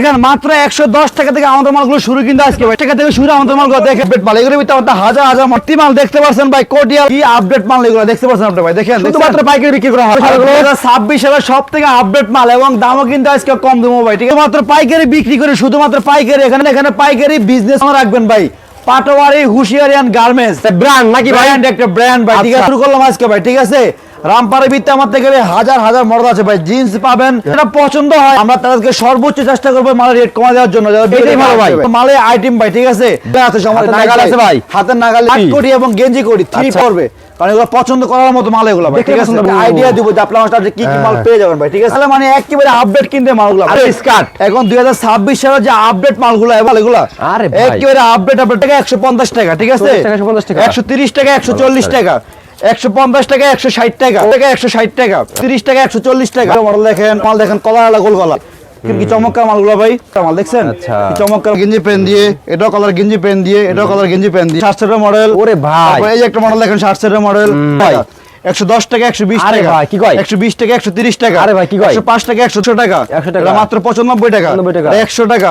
দেখেন মাত্র একশো দশ টাকা থেকে আমাদের মালগুলো শুরু কিন্তু আজকে ভাই। টাকা থেকে শুরু আমাদের মালগুলো দেখেন। আপডেট মাল এগুলো ভিতরে আমাদের হাজার হাজার মর্তি মাল দেখতে পাচ্ছেন ভাই? কোটিয়াল কি আপডেট মাল এগুলো দেখতে পাচ্ছেন আপনি ভাই? দেখেন শুধুমাত্র পাইকারি বিক্রি করা হয়। ছাব্বিশ সালের সব থেকে আপডেট মাল এবং দামও কিন্তু আজকে কম দেবো ভাই ঠিক আছে? মাত্র পাইকারি বিক্রি করে শুধুমাত্র পাইকারি এখানে এখানে পাইকারি বিজনেস রাখবেন ভাই। Patowari Hushiyari and garments brand নাকি ব্র্যান্ড একটা ব্র্যান্ড ভাই ঠিক আছে? আচ্ছা। শুরু করলাম আজকে ভাই ঠিক আছে? রামপারে বিত্তে আমার থেকে হাজার হাজার মডেল আছে ভাই। জিন্স পাবেন এটা পছন্দ হয় আমরা তাদেরকে সর্বোচ্চ চেষ্টা করব মালের রেট কমা দেওয়ার জন্য। যারা এটাই ভালো ভাই। মালের আইটেম ভাই ঠিক আছে? আছে নাগাল আছে ভাই। হাতের নাগাল? কোটি এবং গেঞ্জি কোটি থ্রি আচ্ছা। কারণ এগুলো পছন্দ করার মতো মাল এগুলো ভাই ঠিক আছে? আইডিয়া দিব যে আপনার কাছে কি কি মাল হ্যাঁ। পেয়ে যাবেন ভাই ঠিক আছে? তাহলে মানে একেবারে আপডেট কিনতে মালগুলো। আরে স্কার্ট এখন দুই হাজার ছাব্বিশ সালের যে আপডেট মালগুলো এবার এগুলো আরে একেবারে আপডেট আপডেট টাকা একশো পঞ্চাশ টাকা ঠিক আছে? 40 টাকা, 150 টাকা। একশো তিরিশ টাকা একশো চল্লিশ টাকা। একশো পঞ্চাশ টাকা একশো ষাট টাকা টাকা একশো ষাট টাকা তিরিশ টাকা একশো চল্লিশ টাকা। মডেল দেখেন মাল দেখেন কলা আলা গোল গলা কিন্তু কি চমৎকার মালগুলো ভাই। মাল দেখছেন? আচ্ছা। চমৎকার গেঞ্জি পেন দিয়ে এটাও কালার গেঞ্জি পেন দিয়ে এটাও কালার গেঞ্জি পেন দিয়ে। সেটের মডেল ওরে ভাই। এই একটা মডেল দেখেন ষাট সেটের মডেল ভাই একশো দশ টাকা একশো বিশ টাকা। কি কয়? একশো বিশ টাকা একশো তিরিশ টাকা। আরে ভাই, কি কয়? একশো পাঁচ টাকা একশো টাকা। 100 টাকা। মাত্র পঁচানব্বই টাকা। টাকা। একশো টাকা।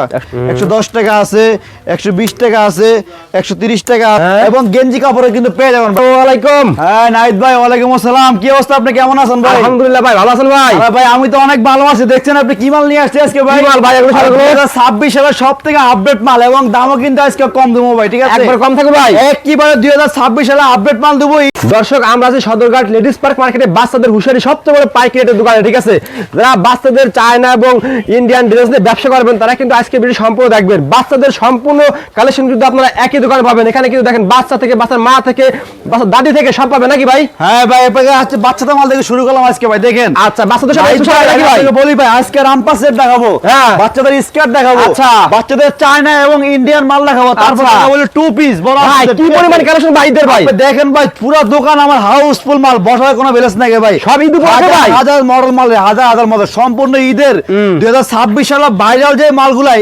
একশো দশ টাকা আছে একশো বিশ টাকা আছে একশো তিরিশ টাকা। এবং গেঞ্জি কাপড়ে কিন্তু পেয়ে যাবেন। ওয়ালাইকুম। হ্যাঁ নাইদ ভাই ওয়ালাইকুম আসসালাম। কি অবস্থা? আপনি কেমন আছেন ভাই? আলহামদুলিল্লাহ ভাই ভালো আছেন ভাই? ভাই আমি তো অনেক ভালো আছি। দেখছেন আপনি কি মাল নিয়ে আসছে আজকে ভাই? মাল ভাই? এগুলো ছাব্বিশ সালের সব থেকে আপডেট মাল এবং দামও কিন্তু আজকে কম দেবো ভাই ঠিক আছে? একবার কম থাকবে ভাই। একবারে দুই হাজার ছাব্বিশ সালে আপডেট মাল দেবো। দর্শক আমরা আছি সদরঘাট লেডিস পার্ক মার্কেটে বাচ্চাদের হুশারি সবচেয়ে বড় পাইকারি রেটের দোকানে ঠিক আছে? যারা বাচ্চাদের চায়না এবং ইন্ডিয়ান ড্রেস নিয়ে ব্যবসা করবেন তারা কিন্তু আজকে ভিডিও সম্পূর্ণ দেখবেন। বাচ্চাদের সম্পূর্ণ কালেকশন কিন্তু আপনারা একই দোকানে পাবেন। এখানে কিন্তু দেখেন বাচ্চা থেকে বাচ্চার মা থেকে বাচ্চার দাদি থেকে সব পাবেন নাকি ভাই? হ্যাঁ ভাই এবারে আজকে বাচ্চাদের মাল থেকে শুরু করলাম আজকে ভাই দেখেন। আচ্ছা বাচ্চাদের সব পাবেন নাকি ভাই? বলি ভাই আজকে রামপাস সেট দেখাবো। হ্যাঁ। বাচ্চাদের স্কার্ট দেখাবো। আচ্ছা। বাচ্চাদের চায়না এবং ইন্ডিয়ান মাল দেখাবো। তারপর আচ্ছা। দেখাবো টু পিস বড় ভাই কি পরিমাণ কালেকশন ভাইদের ভাই? দেখেন ভাই পুরো দোকান আমার হাউসফুল মাল বসার কোনো ব্যালেন্স নাই ভাই। সব ঈদ হাজার- ভাই? হাজার মডেল মাল হাজার হাজার মডেল সম্পূর্ণ ঈদের। দুই হাজার ছাব্বিশ সালের ভাইরাল যে মালগুলা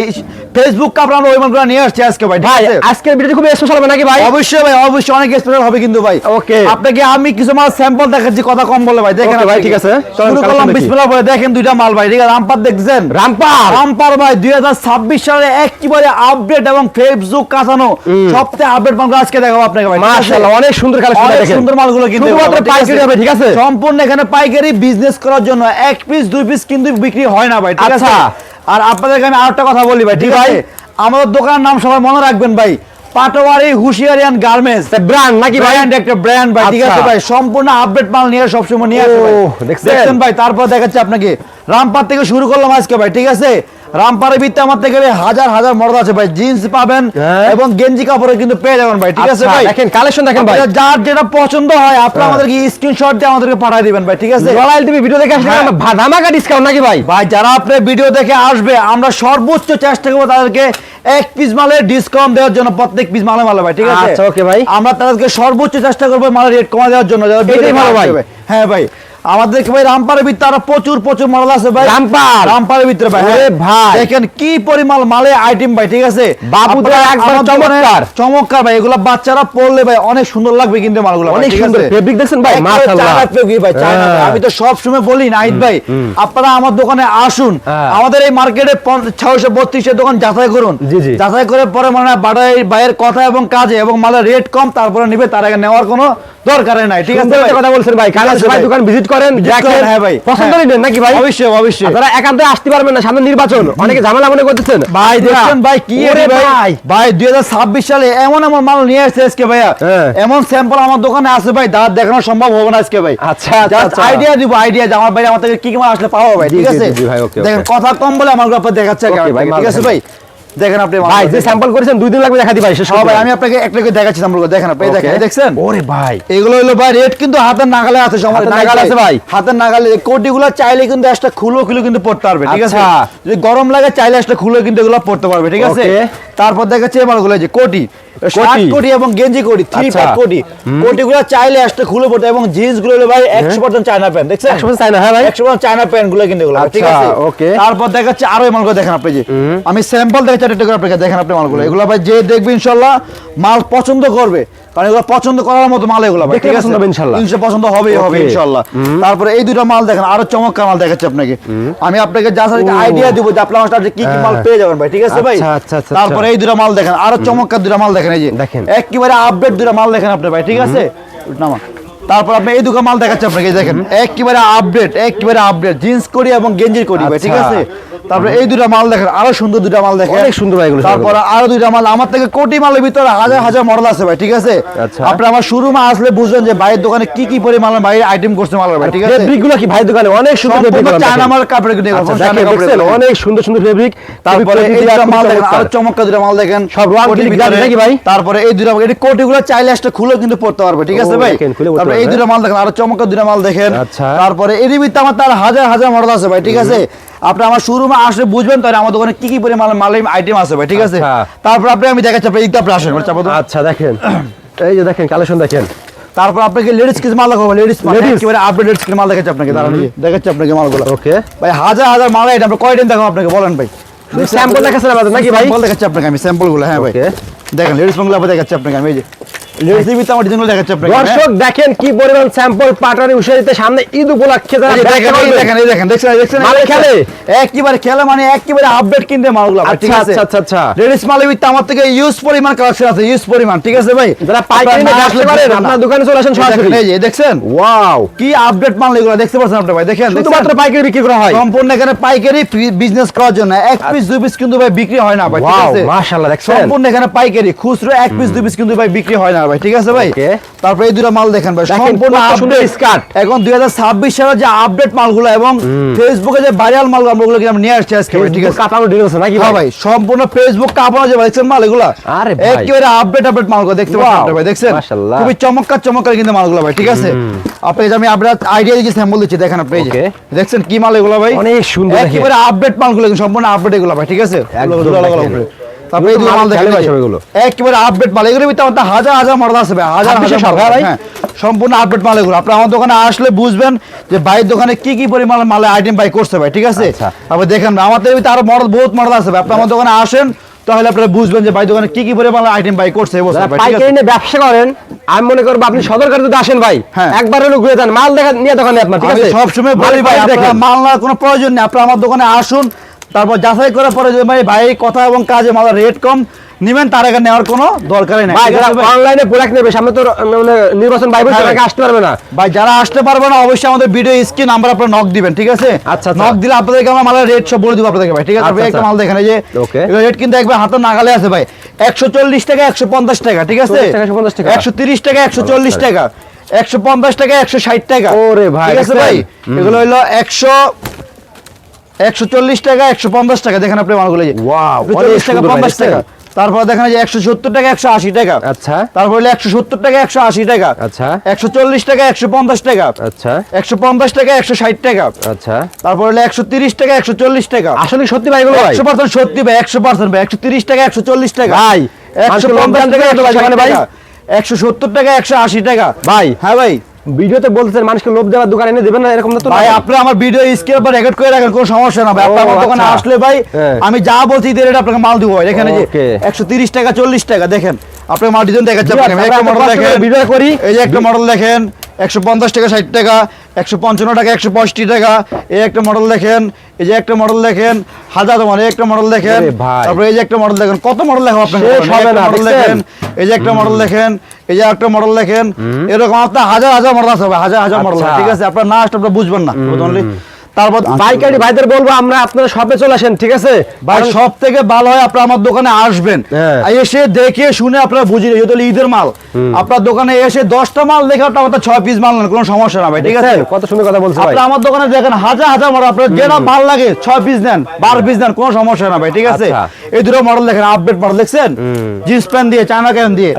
ফেসবুক কাপড় আমরা ওই মালগুলো নিয়ে আসছি আজকে ভাই ভাই আজকের ভিডিওটি খুব স্পেশাল হবে নাকি ভাই? অবশ্যই ভাই অবশ্যই অনেক স্পেশাল হবে কিন্তু ভাই। Okay. আপনাকে আমি কিছু মাল স্যাম্পল দেখাচ্ছি কথা কম বলে ভাই দেখেন ভাই, ঠিক আছে। শুরু করলাম বিসমিল্লাহ বলে দেখেন দুইটা মাল ভাই ঠিক আছে? রামপার দেখছেন? রামপার! রামপার ভাই দুই হাজার ছাব্বিশ সালে একেবারে আপডেট এবং ফেসবুক কাঁচানো সবচেয়ে আপডেট মালগুলো আজকে দেখাবো আপনাকে ভাই মাশাআল্লাহ অনেক সুন্দর কালেকশন দেখেন। সুন্দর মালগুলো কিন্তু? পাইকারি হবে ঠিক আছে? সম্পূর্ণ এখানে পাইকারি বিজনেস করার জন্য এক পিস দুই পিস কিন্তু বিক্রি হয় না ভাই ঠিক আছে? আচ্ছা। আর আপনাদেরকে আমি আরেকটা কথা বলি ভাই ঠিক ভাই। আমাদের দোকানের নাম সবাই মনে রাখবেন ভাই Patowari Hushiyari and garments brand নাকি ব্র্যান্ড একটা ব্র্যান্ড ভাই ঠিক আছে আচ্ছা। ভাই? সম্পূর্ণ আপডেট মাল নিয়ে সবসময় নিয়ে? দেখছেন? ভাই? তারপর দেখাচ্ছি আপনাকে। রামপার থেকে শুরু করলাম আজকে ভাই ঠিক আছে? রামপারের ভিত্তি আমার থেকে হাজার হাজার মডেল আছে ভাই জিন্স পাবেন হ্যাঁ। এবং গেঞ্জি কাপড়ে কিন্তু পেয়ে যাবেন ভাই ঠিক আছে আচ্ছা, ভাই দেখেন কালেকশন দেখেন ভাই যার যেটা পছন্দ হয় আপনি হ্যাঁ। আমাদেরকে স্ক্রিনশট দিয়ে আমাদেরকে পাঠিয়ে দিবেন ভাই ঠিক আছে রয়্যাল টিভি ভিডিও দেখে আসলে হ্যাঁ। ধামাকা ডিসকাউন্ট নাকি ভাই ভাই যারা আপনার ভিডিও দেখে আসবে আমরা সর্বোচ্চ চেষ্টা করব তাদেরকে এক পিস মালের ডিসকাউন্ট দেওয়ার জন্য প্রত্যেক পিস মালে মালে ভাই ঠিক আছে আচ্ছা, okay ভাই। আমরা তাদেরকে সর্বোচ্চ চেষ্টা করব মালের রেট কমা দেওয়ার জন্য যারা এটাই ভিডিও ভালো ভাই। হ্যাঁ ভাই আমাদেরকে ভাই রামপারের ভিতরে আরও প্রচুর প্রচুর মডেল আছে ভাই রামপার? রামপারের ভিতরে ভাই হ্যাঁ। ভাই। দেখেন কি পরিমাণ মালে আইটেম ভাই ঠিক আছে বাবুদের একবার চমৎকার। চমৎকার ভাই এগুলা বাচ্চারা পড়লে ভাই অনেক সুন্দর লাগবে কিন্তু মালগুলো অনেক সুন্দর ফেব্রিক দেখছেন ভাই মাশাআল্লাহ ভাই, হ্যাঁ। আমি তো সব সময় বলি নাইট ভাই আপনারা আমার দোকানে আসুন হ্যাঁ। আমাদের এই মার্কেটে ছয়শো বত্রিশের দোকান যাচাই করুন। যাচাই করে পরে মানে বাড়াই বাইরের কথা এবং কাজে এবং মালের রেট কম তারপরে নিবে তার আগে নেওয়ার কোনো দরকার নাই ঠিক আছে কথা বলছেন ভাই ভাই। দোকান ভিজিট করেন দেখেন হ্যাঁ ভাই। পছন্দ হ্যাঁ। নাকি ভাই? অবশ্যই অবশ্যই। আর যারা একান্তে আসতে পারবেন না সামনে নির্বাচন। অনেকে ঝামেলা মনে করতেছেন। ভাই দেখছেন ভাই কি ভাই? ভাই। ভাই দুই হাজার ছাব্বিশ সালে এমন এমন মাল নিয়ে আসছে আজকে ভাইয়া। হ্যাঁ। এমন স্যাম্পল আমার দোকানে আছে ভাই দাঁত দেখানো সম্ভব হবে না আজকে ভাই। আচ্ছা, আচ্ছা, আচ্ছা। আইডিয়া দিব আইডিয়া আমার ভাই আমার থেকে কি কি মাল আসলে পাবো ভাই ঠিক আছে? দেখেন কথা কম বলে আমার আপনার দেখাচ্ছে ভাই, ঠিক আছে ভাই? দেখেন আপনি ভাই যে স্যাম্পল করেছেন দুই দিন লাগবে দেখা দি ভাই হ্যাঁ আমি আপনাকে একটা করে দেখাচ্ছি স্যাম্পল দেখেন আপনি দেখেন দেখছেন? ওরে ভাই। এগুলো হলো ভাই রেট কিন্তু হাতের নাগালে আছে সময় নাগালে আছে ভাই। হাতের নাগালে কোটি গুলো চাইলে কিন্তু একটা খুলো খুলো কিন্তু পড়তে পারবে ঠিক আছে? আচ্ছা। যদি গরম লাগে চাইলে একটা খুলে কিন্তু এগুলো পড়তে পারবে ঠিক আছে? তারপর দেখাচ্ছে এবার এই যে কোটি। শার্ট কোটি। এবং গেঞ্জি কোটি থ্রি আচ্ছা। পার্ট কোটি। কোটি চাইলে একটা খুলে পড়তে এবং জিন্সগুলো ভাই একশো পার্সেন্ট চায়না প্যান্ট দেখছেন? হ্যাঁ ভাই। চায়না প্যান্টগুলো কিন্তু এগুলো ঠিক আচ্ছা, আছে? okay. তারপর দেখাচ্ছে আরও এই মালগুলো দেখেন আপনি যে আমি স্যাম্পল দেখাচ্ছি করে আপনাকে দেখেন আপনি মালগুলো। এগুলো ভাই যে দেখবেন ইনশাল্লাহ মাল পছন্দ করবে। কারণ এগুলো পছন্দ করার মতো মাল এগুলো ভাই ঠিক আছে? ইনশাল্লাহ। ইনশাল্লাহ পছন্দ হবে হবে Okay. ইনশাল্লাহ। তারপরে এই দুটো মাল দেখেন আরও চমৎকার মাল দেখাচ্ছি আপনাকে। আমি আপনাকে যা আইডিয়া দিব যে আপনার কাছে কি কি মাল হ্যাঁ। পেয়ে যাবেন ভাই ঠিক আছে ভাই? আচ্ছা, আচ্ছা, আচ্ছা, তারপরে এই দুটো মাল দেখেন আরও চমৎকার দুটো মাল দেখেন এই যে। দেখেন। একেবারে আপডেট দুটো মাল দেখেন আপনি ভাই ঠিক আছে? নামা তারপর আপনি এই দুটো মাল দেখাচ্ছি আপনাকে দেখেন। একেবারে আপডেট একেবারে আপডেট জিন্স করি এবং গেঞ্জির করি ভাই ঠিক। আছে? তারপরে এই দুটা মাল দেখেন আরও সুন্দর দুটা মাল দেখেন। অনেক সুন্দর ভাই। তারপর আরও দুইটা মাল আমার থেকে কোটি মালের ভিতরে হাজার হাজার মডেল আছে ভাই ঠিক আছে? আচ্ছা। আপনি আমার শোরুমে আসলে বুঝবেন যে ভাইয়ের দোকানে কি কি পরিমাণ ভাই আইটেম করছে মাল ভাই ঠিক আছে? ফেব্রিকগুলো কি ভাই দোকানে? অনেক সুন্দর ফেব্রিক চায়না মাল কাপড়ে কিনে আচ্ছা, দেখেন, অনেক সুন্দর সুন্দর ফেব্রিক তারপরে এই দুটো মাল দেখেন আরও চমৎকার দুটো মাল দেখেন। সব রং ভিতরে। নাকি ভাই? তারপরে এই দুটো এই কোটিগুলো চাইলে আসলে খুলে কিন্তু পড়তে পারবে ঠিক আছে ভাই? তারপরে এই। দুটো মাল দেখেন আরও চমৎকার দুটো মাল দেখেন। আচ্ছা। তারপরে এর ভিতরে আমার তার হাজার হাজার মডেল আছে ভাই ঠিক আছে? আপনি আমার শোরুমে আসলে বুঝবেন তাহলে আমার দোকানে কি কি পরিমাণ মাল আইটেম আছে ভাই ঠিক আছে? আচ্ছা। তারপর আপনি আমি দেখাচ্ছি আপনি আপনি আসেন আচ্ছা দেখেন। এই যে দেখেন কালেকশন দেখেন। তারপর আপনাকে লেডিস কিছু মাল দেখাবো লেডিস? একেবারে আপডেট লেডিস মাল দেখাচ্ছি আপনাকে দাঁড়ান দেখাচ্ছি আপনাকে মালগুলো। ওকে ভাই হাজার হাজার মাল আইটেম আপনি কয়দিন দেখাবো আপনাকে বলেন ভাই। স্যাম্পল দেখাচ্ছেন আমাদের নাকি ভাই? স্যাম্পল দেখাচ্ছি আপনাকে আমি স্যাম্পলগুলো হ্যাঁ ভাই. দেখেন লেডিস মালগুলো দেখাচ্ছি আপনাকে আমি এই যে। লেডিস দিবিতে আমার ডিজাইনগুলো দেখাচ্ছি আপনাকে? দর্শক দেখেন কি পরিমাণ স্যাম্পল পাটারি উশারিতে সামনে ঈদ উপলক্ষে যারা এই যে ব্যবসা দেখেন দেখেন এই দেখেন দেখছেন দেখছেন মালে খেলে? একেবারে খেলে মানে একেবারে আপডেট কিনতে মালগুলো ঠিক আচ্ছা, আছে? আচ্ছা, আচ্ছা, আচ্ছা। লেডিস মালের আমার থেকে ইউজ পরিমাণ কালেকশন আছে ইউজ পরিমাণ ঠিক আছে ভাই? যারা পাইকারি নিয়ে ব্যবসা আপনার দোকানে চলে আসেন সরাসরি। এই যে দেখছেন? ওয়াও কি আপডেট মাল এগুলো দেখতে পাচ্ছেন আপনি ভাই? দেখেন শুধুমাত্র পাইকারি বিক্রি করা হয়। সম্পূর্ণ এখানে পাইকারি বিজনেস করার জন্য। এক পিস দুই পিস কিন্তু ভাই বিক্রি হয় না ভাই ঠিক আছে? মাশাআল্লাহ দেখছেন? সম্পূর্ণ এখানে পাইকারি খুচরো এক পিস দুই পিস কিন্তু ভাই বিক্রি হয় না। ভাই ঠিক আছে ভাই. তারপরে এই দুটো মাল দেখেন ভাই সম্পূর্ণ আপডেট skirt। এখন দুই হাজার ছাব্বিশ সালের যে আপডেট মালগুলো এবং ফেসবুকে যে ভাইরাল মালগুলো আমরা কিন্তু নিয়ে আসছি আজকে ঠিক আছে? কাপানো ডিল আছে নাকি হ্যাঁ ভাই? ভাই সম্পূর্ণ ফেসবুক কাপানো যে দেখছেন মাল এগুলা আরে ভাই। একেবারে আপডেট আপডেট মালগুলো দেখতে পাচ্ছেন ভাই দেখছেন? মাশাআল্লাহ। খুবই চমৎকার চমৎকার কিন্তু মালগুলো ভাই ঠিক আছে? আপনি যে আমি আপনার আইডিয়া দিচ্ছি স্যাম্পল দিচ্ছি দেখেন আপনি যে। দেখছেন কি মাল এগুলো ভাই? অনেক সুন্দর। একেবারে আপডেট মালগুলো সম্পূর্ণ আপডেট এগুলো ভাই ঠিক আছে? এগুলো। তারপরে মাল দেখেন এই একেবারে আপডেট মাল এগুলোর ভিতরে আমাদের হাজার হাজার মডেল হাজার হাজার সব, ভাই? হ্যাঁ সম্পূর্ণ আপডেট মাল এগুলো আপনি আমার দোকানে আসলে বুঝবেন যে ভাইয়ের দোকানে কি কি পরিমাণ মালে আইটেম বাই করছে ভাই ঠিক আছে আচ্ছা। দেখেন আমাদের ভিতরে আরও মডেল বহুত মডেল আপনি আমার দোকানে আসেন তাহলে আপনারা বুঝবেন যে ভাই দোকানে কি কি পরিমাণ আইটেম বাই করছে এবছর পাইকারি নিয়ে ব্যবসা করেন আমি মনে করব আপনি সদরকার যদি আসেন ভাই হ্যাঁ। একবার হলো ঘুরে যান মাল দেখা নিয়ে দোকানে আপনার ঠিক আছে সবসময় ভাই। মাল নেওয়ার কোনো প্রয়োজন নেই আপনারা আমার দোকানে আসুন তারপর যাচাই করার পরে যে ভাই ভাই কথা এবং কাজে মালের রেট কম নিবেন তার আগে নেওয়ার কোনো দরকারই নাই। ভাই যারা অনলাইনে প্রোডাক্ট নেবে সামনে তো মানে নির্বাচন হ্যাঁ, তারা আসতে পারবে না। ভাই যারা আসতে পারবে না অবশ্যই আমাদের ভিডিও স্ক্রিন নাম্বার আপনারা নক দিবেন ঠিক আছে? আচ্ছা, আচ্ছা। নক দিলে আপনাদেরকে আমরা মালের রেট সব বলে দিব আপনাদেরকে ভাই ঠিক আছে? আচ্ছা, একটা আচ্ছা। মাল দেখেন যে রেট কিন্তু একবার হাতের নাগালে আছে ভাই। একশো চল্লিশ টাকা একশো পঞ্চাশ টাকা ঠিক আছে? 150 টাকা। একশো তিরিশ টাকা একশো চল্লিশ টাকা একশো পঞ্চাশ টাকা একশো ষাট টাকা। ওরে ভাই, ঠিক আছে ভাই? এগুলো হলো একশো একশো চল্লিশ টাকা একশো পঞ্চাশ টাকা দেখেন আপনি মালগুলো চল্লিশ টাকা পঞ্চাশ টাকা। তারপর দেখেন যে একশো সত্তর টাকা একশো আশি টাকা। আচ্ছা। তারপর হলো একশো সত্তর টাকা একশো আশি টাকা। আচ্ছা। একশো চল্লিশ টাকা একশো পঞ্চাশ টাকা। আচ্ছা। একশো পঞ্চাশ টাকা একশো ষাট টাকা। আচ্ছা। তারপর হলো একশো তিরিশ টাকা একশো চল্লিশ টাকা। আসলে সত্যি ভাই এগুলো একশো পার্সেন্ট সত্যি ভাই একশো পার্সেন্ট ভাই একশো তিরিশ টাকা একশো চল্লিশ টাকা। ভাই, একশো পঞ্চাশ ভাই। টাকা। একশো সত্তর টাকা একশো আশি টাকা। ভাই। হ্যাঁ ভাই। ভিডিওতে বলতেছেন মানুষকে লোভ দেওয়ার দোকান এনে দেবেন না এরকম না তো ভাই আপনি আমার ভিডিও স্ক্রিন পর রেকর্ড করে রাখেন কোনো সমস্যা না ভাই আপনার দোকানে আচ্ছা। আসলে ভাই হ্যাঁ। আমি যা বলছি এটা আপনাকে মাল দিব ভাই এখানে যে Okay. একশো তিরিশ টাকা চল্লিশ টাকা দেখেন আপনাকে মাল ডিজাইন দেখাচ্ছি একটা মডেল দেখেন। ভিডিও করি। এই যে একটা মডেল দেখেন একশো পঞ্চাশ টাকা ষাট টাকা একশো পঞ্চান্ন টাকা একশো পঁয়ষট্টি টাকা। এই একটা মডেল দেখেন এই যে একটা মডেল দেখেন হাজার মানে একটা মডেল দেখেন। তারপরে এই যে একটা মডেল দেখেন কত মডেল দেখো মডেল দেখেন এই যে একটা মডেল দেখেন এই যে একটা মডেল দেখেন। এরকম আপনার হাজার হাজার মডেল আছে হাজার হাজার মডেল আচ্ছা। ঠিক আছে? আপনার না আসলে আপনারা বুঝবেন না? তারপর পাইকারি ভাইদের বলব আমরা আপনারা শপে চলে আসেন ঠিক আছে? ভাই সব থেকে ভালো হয় আপনার আমার দোকানে আসবেন। হ্যাঁ। এসে দেখে শুনে আপনারা বুঝিয়ে যেহেতু হলো ঈদের মাল। আপনার দোকানে এসে দশটা মাল দেখে আপনার আমাদের ছয় পিস মাল নেন কোনো সমস্যা না ভাই ঠিক আছে? কত সুন্দর কথা বলছে ভাই। আপনি আমার দোকানে দেখেন হাজার হাজার মডেল আপনার যেটা ভালো লাগে ছয় পিস নেন বারো পিস নেন কোনো সমস্যা না ভাই ঠিক আছে? আচ্ছা। এই দুটো মডেল দেখেন আপডেট মডেল দেখছেন? জিন্স প্যান্ট দিয়ে চায়না ক্যান দিয়ে।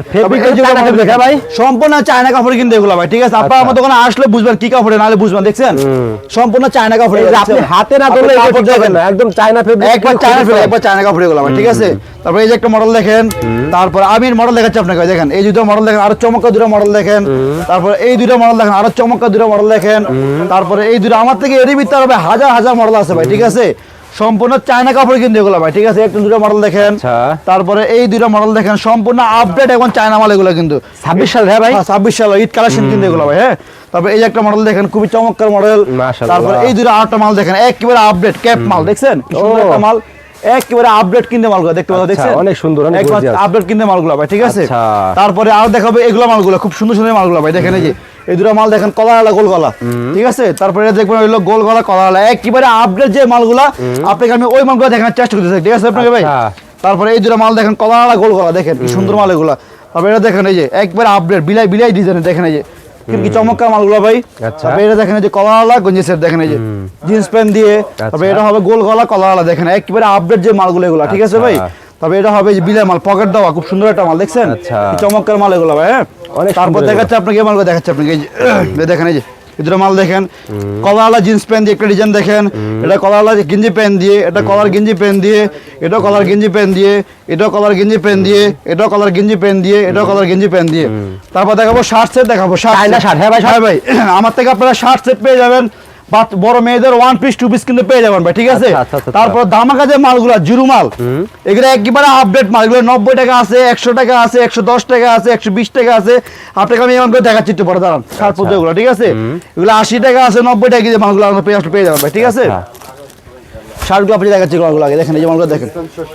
ভাই? সম্পূর্ণ চায়না কাপড় কিন্তু এগুলো ভাই ঠিক আছে? আপনার আচ্ছা। আমার দোকানে আসলে বুঝবেন কি কাপড়ে নাহলে বুঝবেন দেখছেন? সম্পূর্ণ চায়না কাপড় এই আপনি হাতে না ধরলে এটা ঠিক হবে না। একদম চায়না ফেব্রিক একবার চায়না ফেলে একবার চায়না কাপড় এগুলো ঠিক আছে? তারপরে এই যে একটা মডেল দেখেন তারপর আমি মডেল দেখাচ্ছি আপনাকে দেখেন এই দুটো মডেল দেখেন আরও চমৎকার দুটো মডেল দেখেন তারপর এই দুটো মডেল দেখেন আরও চমৎকার দুটো মডেল দেখেন তারপরে এই দুটো আমার থেকে এরই ভিতরে হবে হাজার হাজার মডেল আছে ভাই ঠিক আছে? সম্পূর্ণ চায়না কাপড় কিন্তু এগুলো ভাই ঠিক আছে? একটু দুটো মডেল দেখেন আচ্ছা। তারপরে এই দুটো মডেল দেখেন সম্পূর্ণ আপডেট এখন চায়না মাল এগুলো কিন্তু। ছাব্বিশ সাল হ্যাঁ ভাই। ছাব্বিশ সাল ঈদ কালেকশন কিন্তু এগুলো ভাই হ্যাঁ? তারপরে এই যে একটা মডেল দেখেন খুবই চমৎকার মডেল। তারপরে এই দুটো আটটা মাল দেখেন একেবারে আপডেট ক্যাপ মাল দেখছেন। একটা মাল একেবারে আপডেট কিনতে মালগুলো দেখতে পাচ্ছেন? আচ্ছা, দেখছেন? অনেক সুন্দর, অনেক আপডেট কিনতে মালগুলো ভাই ঠিক আছে? আচ্ছা। তারপরে আর দেখাবো এগুলো মালগুলো খুব সুন্দর সুন্দর মালগুলো ভাই দেখেন এই যে। এই দুটো মাল দেখেন কলাওয়ালা গোল গলা ঠিক আছে? তারপরে দেখবেন হইল গোল গলা কলাওয়ালা একেবারে আপডেট যে মালগুলা আপনাকে আমি ওই মালগুলো দেখানোর চেষ্টা করতেছি ঠিক আছে আপনাকে ভাই? আচ্ছা। তারপরে এই দুটো মাল দেখেন কলাওয়ালা গোল গলা দেখেন কি সুন্দর মাল এগুলা। তারপরে এটা দেখেন এই যে একবারে আপডেট বিলাই বিলাই ডিজাইন দেখেন এই যে। কি চমৎকার মালগুলো ভাই। আচ্ছা। তারপরে এটা দেখেন যে কলাওয়ালা গঞ্জি সেট দেখেন এই যে। জিন্স প্যান্ট দিয়ে। তারপরে এটা হবে গোল গলা কলাওয়ালা দেখেন একেবারে আপডেট যে মালগুলো এগুলা ঠিক আছে ভাই? আচ্ছা। তবে এটা হবে যে বিলের মাল পকেট দেওয়া খুব সুন্দর একটা মাল দেখছেন? আচ্ছা। কি চমৎকার মাল এগুলো ভাই হ্যাঁ? তারপর দেখাচ্ছে আপনাকে মালগুলো দেখাচ্ছে আপনাকে দেখেন এই যে। দুটো মাল দেখেন। কলারওয়ালা জিন্স প্যান্ট দিয়ে একটা ডিজাইন দেখেন। এটা কলারওয়ালা গেঞ্জি প্যান্ট দিয়ে এটা কলার গেঞ্জি প্যান্ট দিয়ে এটা কলার গেঞ্জি প্যান্ট দিয়ে এটা কলার গেঞ্জি প্যান্ট দিয়ে এটা কলার গেঞ্জি প্যান্ট দিয়ে এটা কলার গেঞ্জি প্যান্ট দিয়ে। তারপর দেখাবো শার্ট সেট দেখাবো শার্ট হ্যাঁ ভাই, হ্যাঁ ভাই আমার থেকে আপনারা শার্ট সেট পেয়ে যাবেন। বড় মেয়েদের ওয়ান পিস টু পিস কিন্তু পেয়ে যাবেন ভাই ঠিক আছে? আচ্ছা, আচ্ছা, আচ্ছা। তারপর দামাকা যে মালগুলো জিরু মাল এগুলো একেবারে আপডেট মাল এগুলো নব্বই টাকা আছে একশো টাকা আছে একশো দশ টাকা আছে একশো বিশ টাকা আছে। আপনাকে আমি এমন করে দেখাচ্ছি একটু পরে দাঁড়ান। শার্ট পর্যায়ে ঠিক আছে? এগুলো আশি টাকা আছে নব্বই টাকা যে মালগুলো আপনার পেয়ে পেয়ে যাবেন ভাই ঠিক আছে। শার্টগুলো আপনি দেখাচ্ছি এগুলো আগে দেখেন এই যে মালগুলো দেখেন।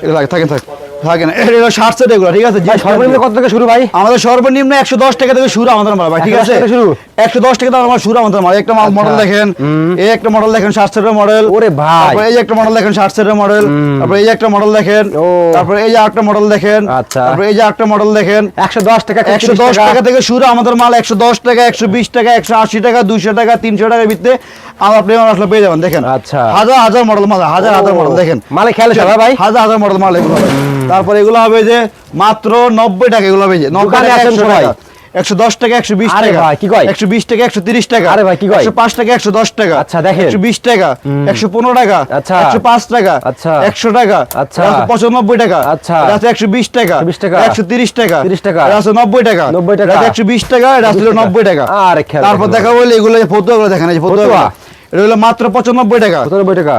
এগুলো থাকেন থাকেন থাকেন। এগুলো শার্ট সেট এগুলো ঠিক আছে? সর্বনিম্ন কত থেকে শুরু ভাই? আমাদের সর্বনিম্ন একশো দশ টাকা থেকে শুরু আমাদের মাল ভাই ঠিক আছে? শুরু? একশো দশ টাকা থেকে আমার শুরু আমাদের মাল একটা আচ্ছা। মডেল দেখেন এই একটা মডেল দেখেন মডেল ওরে ভাই। তারপরে এই একটা মডেল দেখেন মডেল তারপরে এই একটা মডেল দেখেন। তারপরে এই যে একটা মডেল দেখেন। আচ্ছা। তারপরে এই যে একটা মডেল দেখেন। একশো দশ টাকা একশো দশ টাকা। থেকে শুরু আমাদের মাল। একশো দশ টাকা একশো বিশ টাকা একশো আশি টাকা দুইশো টাকা তিনশো টাকার ভিত্তিতে আমার আপনি আমার আসলে পেয়ে যাবেন দেখেন। আচ্ছা। হাজার হাজার মডেল মাল হাজার হাজার মডেল দেখেন। মালে খেয়াল ভাই? হাজার হাজার মডেল মাল এগুলো হবে। তারপরে এগুলো হবে যে মাত্র নব্বই টাকা এগুলো হবে যে নব্বই টাকা একশো টাকা। একশো দশ টাকা একশো বিশ টাকা কি কয়? একশো বিশ টাকা একশো তিরিশ টাকা আরে ভাই, কি কয়? একশো পাঁচ টাকা একশো দশ টাকা আচ্ছা, দেখেন। একশো বিশ টাকা একশো পনেরো টাকা আচ্ছা। একশো পাঁচ টাকা আচ্ছা। একশো টাকা আচ্ছা। পঁচানব্বই টাকা আচ্ছা। একশো বিশ টাকা 120 টাকা। একশো তিরিশ টাকা 30 টাকা। নব্বই টাকা 90 টাকা। একশো বিশ টাকা এটা হচ্ছে 20 টাকা। নব্বই টাকা আরে তারপর দেখা বলে এগুলো যে ফতুয়াগুলো দেখেন ফতুয়া। এটা হলো মাত্র পঁচানব্বই টাকা পঁচানব্বই টাকা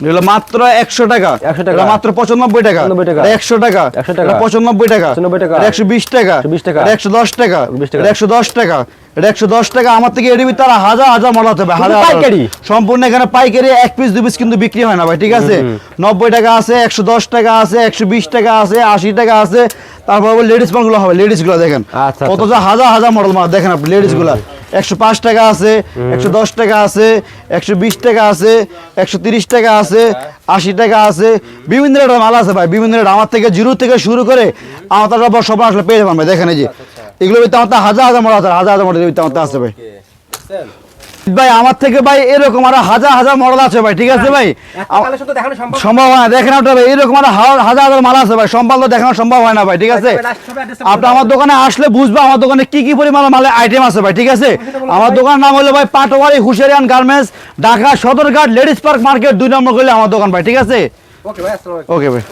এগুলো মাত্র একশো টাকা 100 টাকা। মাত্র পঁচানব্বই টাকা 95 টাকা। একশো টাকা 100 টাকা। এটা পঁচানব্বই টাকা 95 টাকা। এটা একশো বিশ টাকা 120 টাকা। এটা একশো দশ টাকা 20 টাকা। এটা একশো দশ টাকা এটা একশো দশ টাকা আমার থেকে এর ভিতরে তারা হাজার হাজার মডেল হতে হবে হাজার। পাইকারি? সম্পূর্ণ এখানে পাইকারি এক পিস দু পিস কিন্তু বিক্রি হয় না ভাই ঠিক আছে নব্বই টাকা আছে একশো দশ টাকা আছে একশো বিশ টাকা আছে আশি টাকা আছে তারপর লেডিস মালগুলো হবে লেডিসগুলো দেখেন আচ্ছা, কত যে হাজার হাজার মডেল মাল দেখেন আপনি লেডিসগুলা একশো পাঁচ টাকা আছে একশো দশ টাকা আছে একশো বিশ টাকা আছে একশো তিরিশ টাকা আছে আশি টাকা আছে। বিভিন্ন রেটের মাল আছে ভাই বিভিন্ন রেট। আমার থেকে জিরো থেকে শুরু করে আমার সব আসলে পেয়ে যাবেন ভাই। দেখেন এই যে এগুলো ভিতরে আমার হাজার হাজার আছে হাজার হাজার ভিতরে আমার আছে ভাই। ভাই আমার থেকে ভাই এরকম আর হাজার হাজার মডেল আছে ভাই ঠিক আছে ভাই সম্ভব? হয় না দেখেন আপনার ভাই এরকম আর হাজার হাজার মাল আছে ভাই সম্ভব তো দেখানো সম্ভব হয় না ভাই ঠিক আছে? আপনি আমার দোকানে আসলে বুঝব আমার দোকানে কি কি পরিমাণ মালের আইটেম আছে ভাই ঠিক আছে? আমার দোকানের নাম হলো ভাই Patwari হুশিয়ারিয়ান garments Dhaka Sadarghat ladies park market দুই নম্বর করলে আমার দোকান ভাই ঠিক আছে? ওকে ভাই ওকে ভাই।